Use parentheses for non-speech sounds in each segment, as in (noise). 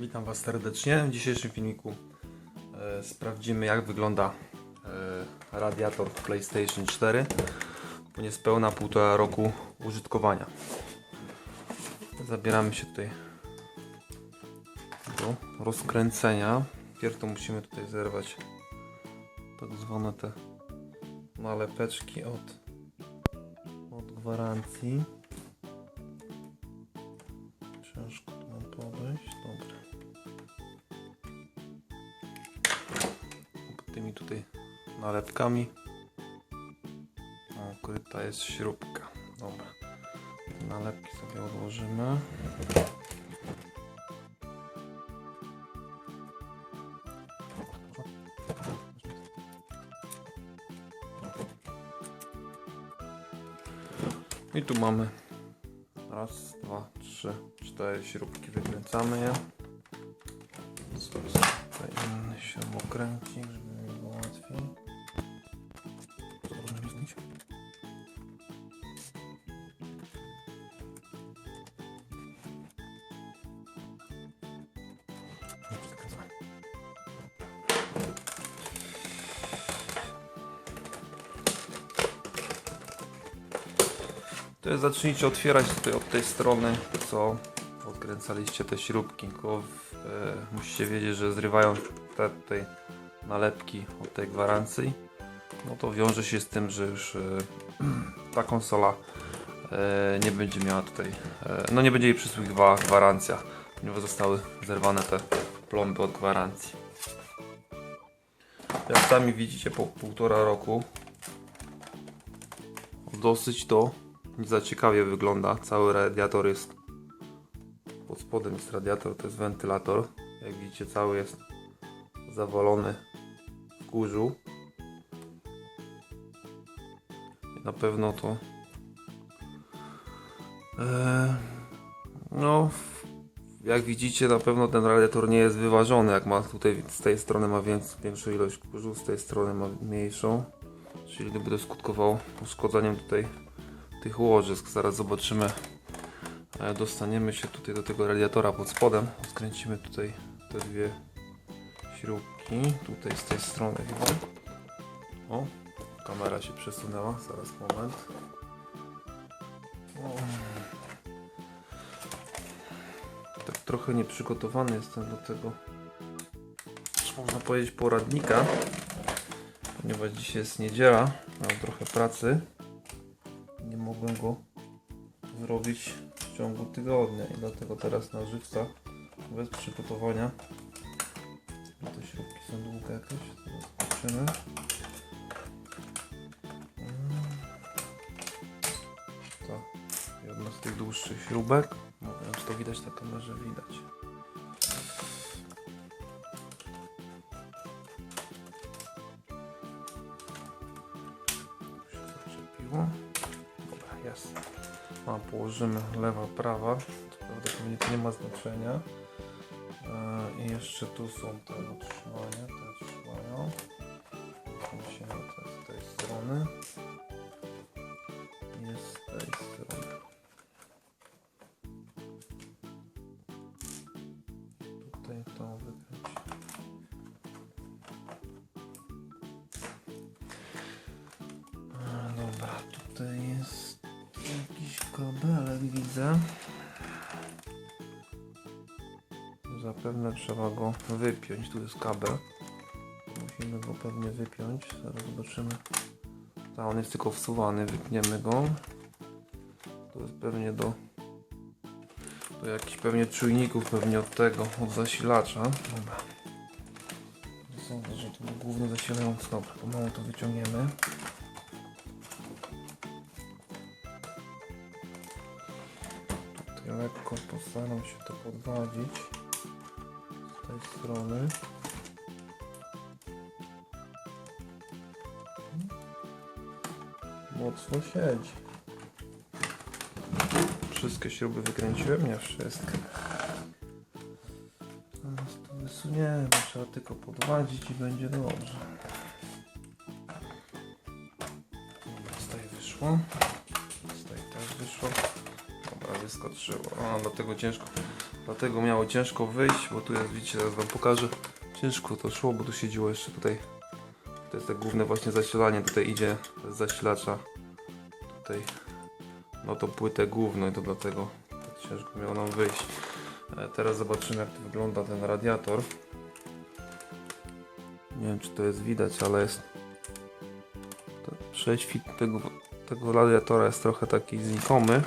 Witam Was serdecznie. W dzisiejszym filmiku e, sprawdzimy jak wygląda e, radiator PlayStation 4 po niespełna półtora roku użytkowania. Zabieramy się tutaj do rozkręcenia. Pierw musimy tutaj zerwać tak zwane te nalepeczki od, od gwarancji. Tutaj nalepkami ukryta jest śrubka. Dobra. Nalepki sobie odłożymy. I tu mamy raz, dwa, trzy, cztery śrubki. Wykręcamy je. Tutaj inny śrubokręcik, żeby To jest zacznijcie otwierać tutaj od tej strony, co odkręcaliście te śrubki, tylko e, musicie wiedzieć, że zrywają te tutaj nalepki od tej gwarancji, no to wiąże się z tym, że już e, (clears throat) ta konsola e, nie będzie miała tutaj, e, no nie będzie jej przysługiwała gwarancja, ponieważ zostały zerwane te plomby od gwarancji. Jak sami widzicie po półtora roku dosyć to za ciekawie wygląda. Cały radiator jest pod spodem jest radiator, to jest wentylator. Jak widzicie cały jest zawalony w kurzu. Na pewno to e, no jak widzicie na pewno ten radiator nie jest wyważony jak ma tutaj z tej strony ma większą ilość kurzu, z tej strony ma mniejszą czyli to będzie skutkowało uszkodzeniem tutaj tych łożysk. Zaraz zobaczymy. E, Dostaniemy się tutaj do tego radiatora pod spodem. Skręcimy tutaj te dwie śrubki. Tutaj z tej strony chyba. O, kamera się przesunęła. Zaraz moment. O. Tak trochę nieprzygotowany jestem do tego. Można powiedzieć poradnika. Ponieważ dzisiaj jest niedziela. Mam trochę pracy mogłem go zrobić w ciągu tygodnia i dlatego teraz na żywca bez przygotowania. Te śrubki są długie jakieś zobaczymy. Mm. to jedna z tych dłuższych śrubek. Nie to widać na kamerze widać A, położymy lewa, prawa. Prawdopodobnie to nie ma znaczenia. E, I jeszcze tu są te utrzymania, te trzymają. Musimy te z tej strony. Widzę. Zapewne trzeba go wypiąć. Tu jest kabel. Musimy go pewnie wypiąć. Zaraz zobaczymy. A on jest tylko wsuwany, wypniemy go. To jest pewnie do, do jakichś pewnie czujników, pewnie od tego, od zasilacza. Dobra. Sądzę, że to główny zasilający. Dobra, pomału to wyciągniemy. Lekko postaram się to podwadzić z tej strony. Mocno siedzi. Wszystkie śruby wykręciłem? Nie wszystkie. Teraz to wysuniemy, trzeba tylko podwadzić i będzie dobrze. Dobra, tutaj wyszło. Wyskoczyło. A, dlatego ciężko Dlatego miało ciężko wyjść, bo tu jest, widzicie, zaraz wam pokażę. Ciężko to szło, bo tu siedziło jeszcze tutaj. To jest te główne właśnie zasilanie, tutaj idzie z zasilacza. Tutaj, no to płytę główną i to dlatego tak ciężko miało nam wyjść. E, Teraz zobaczymy jak to wygląda ten radiator. Nie wiem czy to jest widać, ale jest to prześwit tego, tego radiatora jest trochę taki znikomy.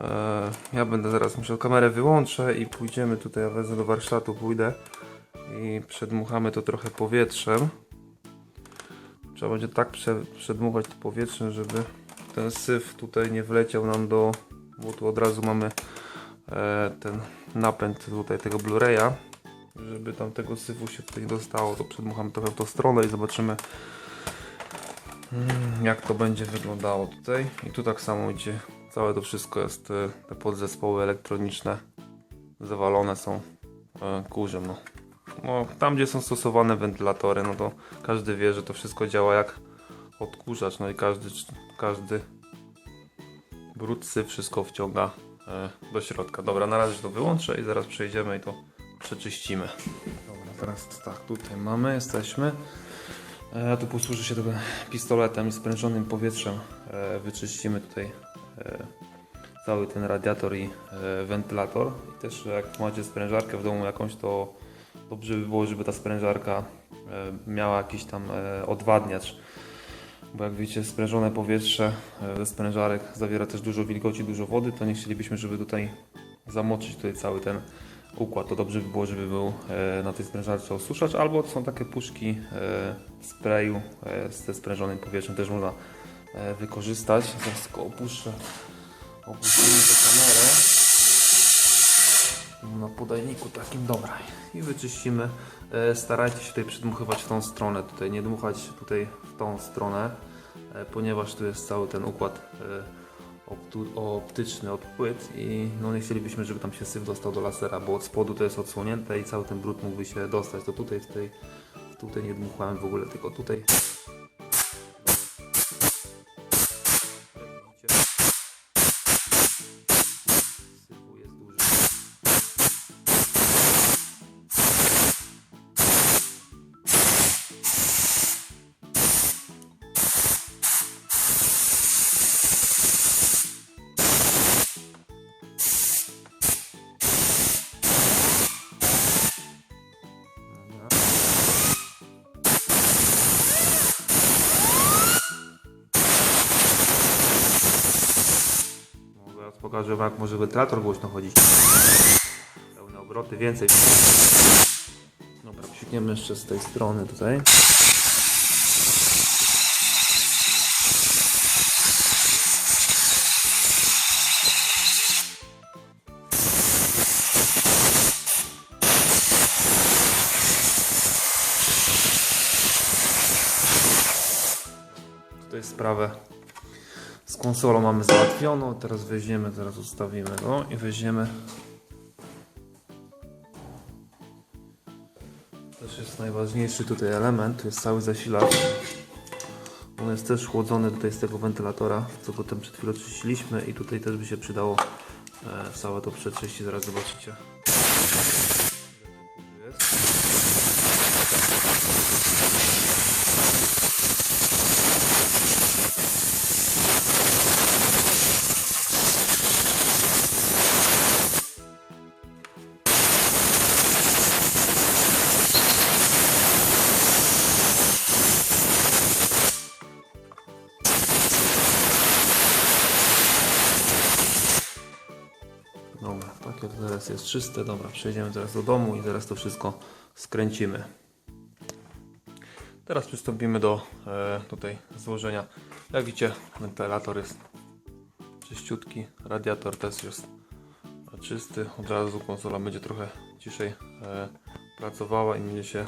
E, Ja będę zaraz musiał kamerę wyłączę i pójdziemy tutaj, ja wezmę do warsztatu, pójdę i przedmuchamy to trochę powietrzem. Trzeba będzie tak prze, przedmuchać to powietrzem, żeby ten syf tutaj nie wleciał nam do, bo tu od razu mamy e, ten napęd tutaj tego Blu-raya, żeby tam tego syfu się tutaj nie dostało, to przedmuchamy trochę w tą stronę i zobaczymy mm, jak to będzie wyglądało tutaj. I tu tak samo idzie, całe to wszystko jest, e, te podzespoły elektroniczne zawalone są e, kurzem. No. No, tam gdzie są stosowane wentylatory, no to każdy wie, że to wszystko działa jak odkurzacz, no i każdy, każdy brud wszystko wciąga e, do środka. Dobra, na razie to wyłączę i zaraz przejdziemy i to przeczyścimy. Dobra, teraz tak, tutaj mamy, jesteśmy. E, Ja tu posłużę się tym pistoletem i sprężonym powietrzem. E, Wyczyścimy tutaj e, cały ten radiator i e, wentylator. I też jak macie sprężarkę w domu jakąś, to dobrze by było, żeby ta sprężarka e, miała jakiś tam e, odwadniacz. Bo jak widzicie, sprężone powietrze e, ze sprężarek zawiera też dużo wilgoci, dużo wody, to nie chcielibyśmy, żeby tutaj zamoczyć tutaj cały ten układ. To dobrze by było, żeby był e, na tej sprężarce osuszacz, albo są takie puszki e, sprayu e, ze sprężonym powietrzem, też można e, wykorzystać. Zaraz tylko opuszczę, opuścimy tę kamerę na podajniku takim, dobra i wyczyścimy. E, Starajcie się tutaj przedmuchywać w tą stronę, tutaj nie dmuchać tutaj w tą stronę, e, ponieważ tu jest cały ten układ e, optyczny od płyt i no nie chcielibyśmy, żeby tam się syf dostał do lasera, bo od spodu to jest odsłonięte i cały ten brud mógłby się dostać. To tutaj tej, tutaj nie dmuchałem w ogóle, tylko tutaj. No, wam, jak może wentylator głośno chodzić. Pełne obroty, więcej. Dobra, psikniemy jeszcze z tej strony tutaj. Tutaj sprawę konsolą mamy załatwioną. Teraz weźmiemy, teraz ustawimy go i weźmiemy. Też jest najważniejszy tutaj element, to jest cały zasilacz. On jest też chłodzony tutaj z tego wentylatora, co potem przed chwilą czyściliśmy i tutaj też by się przydało e, całe to przeczyścić, zaraz zobaczycie. Teraz jest czyste. Dobra, przejdziemy teraz do domu i teraz to wszystko skręcimy. Teraz przystąpimy do e, tutaj złożenia. Jak widzicie, wentylator jest czyściutki, radiator też jest czysty. Od razu konsola będzie trochę ciszej e, pracowała i będzie się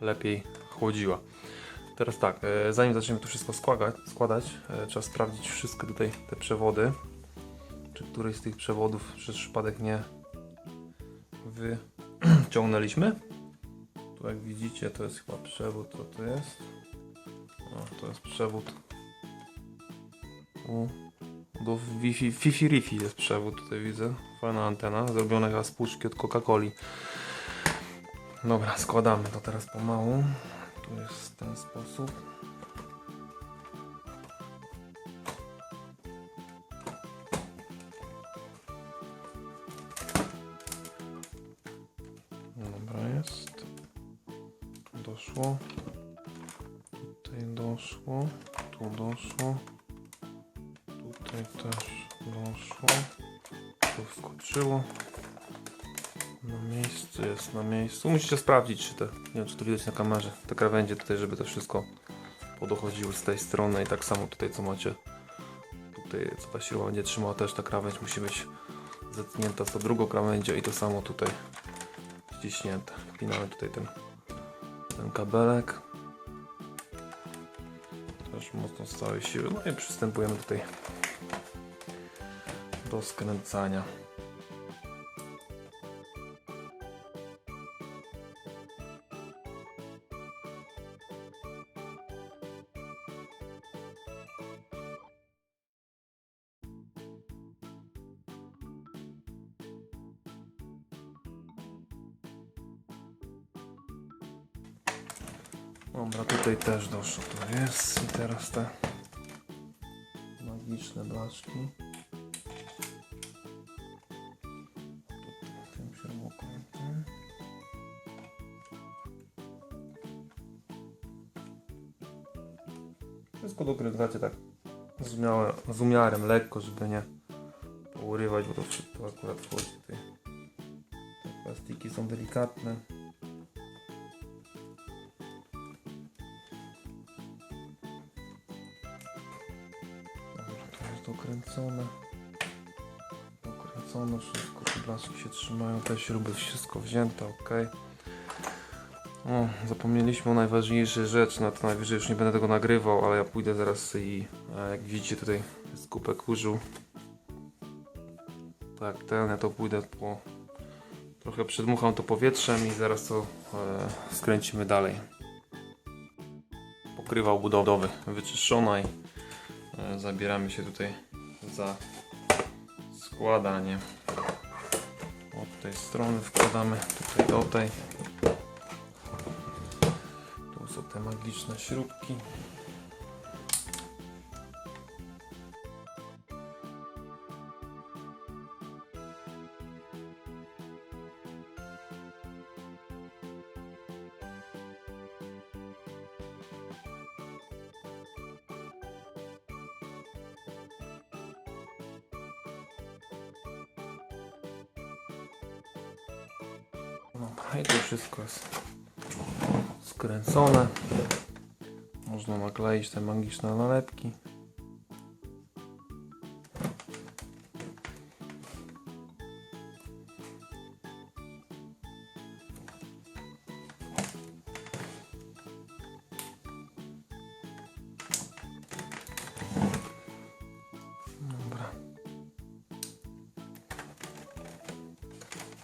lepiej chłodziła. Teraz tak, e, zanim zaczniemy to wszystko składać, składać e, trzeba sprawdzić wszystkie tutaj te przewody czy któryś z tych przewodów przez przypadek nie wyciągnęliśmy. (clears throat) Tu jak widzicie to jest chyba przewód, co to jest? O, to jest przewód U do Wi-Fi, Fifi Rifi jest przewód tutaj widzę. Fajna antena, zrobiona chyba z puszki od Coca-Coli. Dobra, składamy to teraz pomału. Tu jest w ten sposób. Też doszło. Tu wskoczyło. Na miejscu jest, na miejscu. Musicie sprawdzić, czy te, nie wiem, czy to widać na kamerze, te krawędzie tutaj, żeby to wszystko podochodziło z tej strony i tak samo tutaj, co macie tutaj, co ta siła będzie trzymała, też ta krawędź musi być zetnięta z drugą krawędzią i to samo tutaj ściśnięte. Wpinamy tutaj ten, ten kabelek. Też mocno z całej siły. No i przystępujemy tutaj do skręcania. Dobra, tutaj też doszło, to jest. I teraz te magiczne blaszki. Wszystko dokręcacie tak z, umiałem, z umiarem, lekko, żeby nie pourywać, bo to wszystko akurat wchodzi tutaj. Te plastiki są delikatne. To jest dokręcone. Dokręcone wszystko, blaszki się trzymają, te śruby, wszystko wzięte, ok. O, zapomnieliśmy o najważniejszej rzeczy, no to najwyżej już nie będę tego nagrywał, ale ja pójdę zaraz i e, jak widzicie tutaj jest kupę kurzu. Tak, ten, ja to pójdę po... Trochę przedmucham to powietrzem i zaraz to e, skręcimy dalej. Pokrywał budowy wyczyszczona i E, zabieramy się tutaj za składanie. Od tej strony wkładamy tutaj do tej. Te magiczne śrubki. Dobra, i to wszystko jest skręcone. Można nakleić te magiczne nalepki.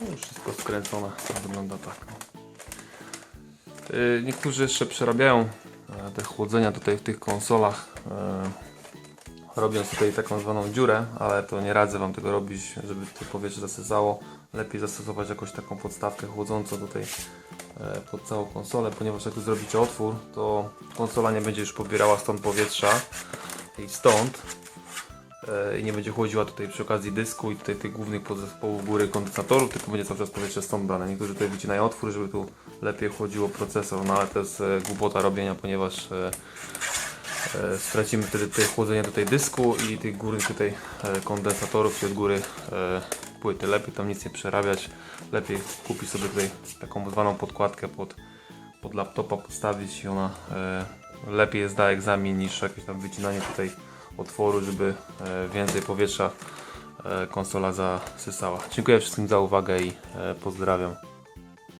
No wszystko skręcone, wygląda tak. Yy, Niektórzy jeszcze przerabiają e, te chłodzenia tutaj w tych konsolach, e, robiąc tutaj taką zwaną dziurę, ale to nie radzę Wam tego robić, żeby to powietrze zasysało. Lepiej zastosować jakąś taką podstawkę chłodzącą tutaj e, pod całą konsolę, ponieważ jak zrobicie otwór, to konsola nie będzie już pobierała stąd powietrza i stąd i nie będzie chłodziła tutaj przy okazji dysku i tutaj tych głównych podzespołów góry kondensatorów, tylko będzie cały czas powietrze stąd brane. Niektórzy tutaj wycinają otwór, żeby tu lepiej chłodziło procesor, no ale to jest e, głupota robienia, ponieważ e, e, stracimy wtedy tutaj chłodzenie tutaj dysku i tych górnych tutaj e, kondensatorów i od góry e, płyty. Lepiej tam nic nie przerabiać, lepiej kupić sobie tutaj taką zwaną podkładkę pod, pod laptopa postawić i ona e, lepiej zda egzamin niż jakieś tam wycinanie tutaj otworu, żeby e, więcej powietrza e, konsola zasysała. Dziękuję wszystkim za uwagę i e, pozdrawiam.